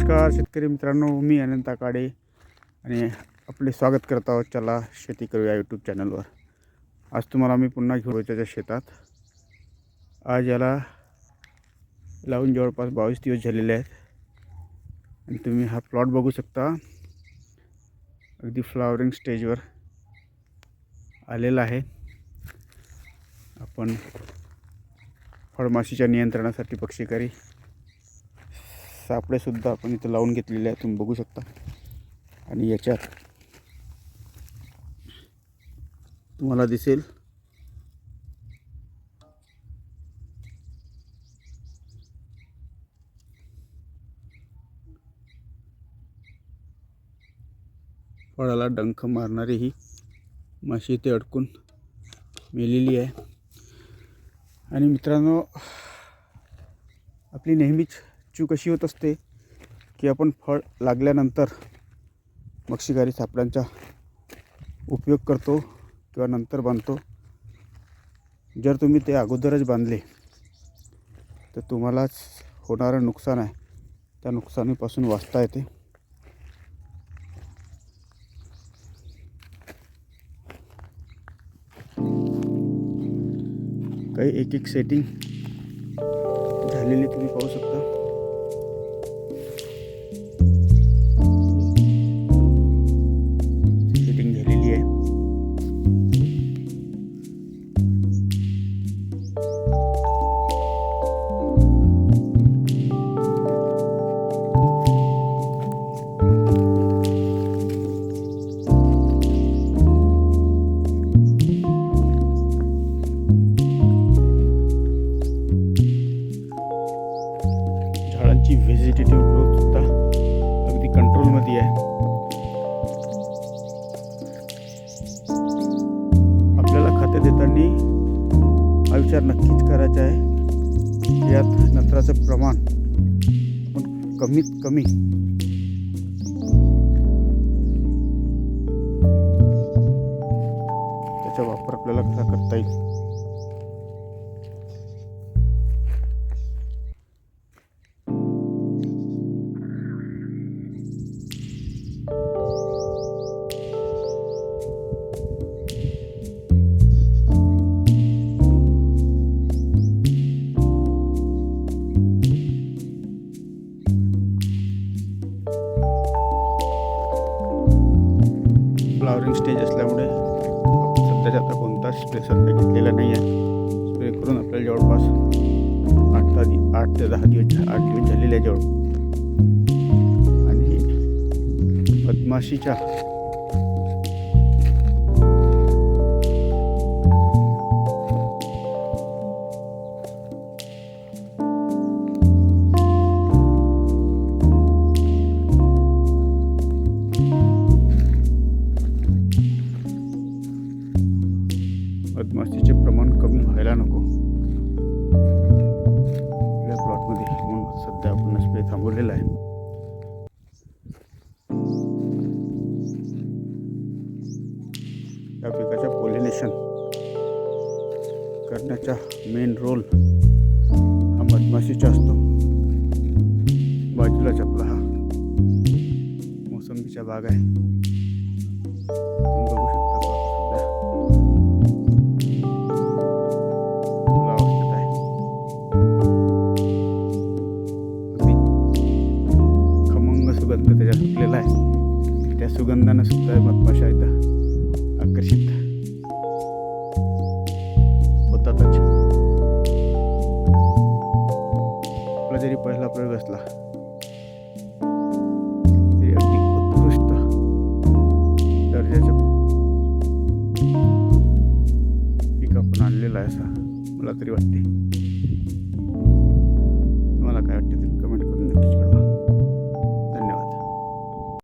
नमस्कार शेतकरी मित्रांनो मी अनंत काडे आणि आपले स्वागत करत आहोत चला शेती करूया यूट्यूब चॅनलवर आज तुम्हाला मी पुन्हा घेऊन त्याच्या शेतात. आज याला लावून जवळपास बावीस दिवस झालेले आहेत. आणि तुम्ही हा प्लॉट बघू शकता. अगदी फ्लावरिंग स्टेजवर आलेला आहे. आपण फळमाशीच्या नियंत्रणासाठी पक्षीकारी सापळेसुद्धा आपण इथं लावून घेतलेले आहे तुम्ही बघू शकता. आणि याच्यात तुम्हाला दिसेल. फळाला डंख मारणारी ही माशी इथे अडकून मेलेली आहे. आणि मित्रांनो आपली नेहमीच चूक कशी होत असते की आपण फळ लागल्यानंतर मक्षिकारी सापड्यांचा उपयोग करतो किंवा नंतर बांधतो. जर तुम्ही ते अगोदरच बांधले तर तुम्हालाच होणारं नुकसान आहे. त्या नुकसानीपासून वाचता येते. काही एक एक सेटिंग झालेली तुम्ही पाहू शकता. कंट्रोलमध्ये आहे आपल्याला खाते देताना हा विचार नक्कीच करायचा आहे. यात नत्राचं प्रमाण आपण कमीत कमी त्याचा वापर आपल्याला कसा करता येईल? फ्लावरिंग स्टेज असल्यामुळे आपण सध्याच्या आता कोणताच स्प्रे सध्या घेतलेला नाही आहे स्प्रे करून आपल्याला जवळपास आठ दहा आठ ते दहा दिवस आठ दिवस झालेले आहे जवळ. आणि मधमाशीच्या स्प्रे आहे. या पिकाच्या पॉलिनेशन करण्याचा मेन रोल हा मधमाशीचा असतो. बाजूलाच आपला हा. मोसंबीचा बाग आहे. बघू शकता. तर सुद्धा मधमाशा इथं आकर्षित. होतातच आपला जरी पहिला प्रयोग असला तरी अगदी उत्कृष्ट दर्जाचं पीक आपण आणलेला आहे असा मला तरी वाटते. तुम्हाला काय वाटते ते कमेंट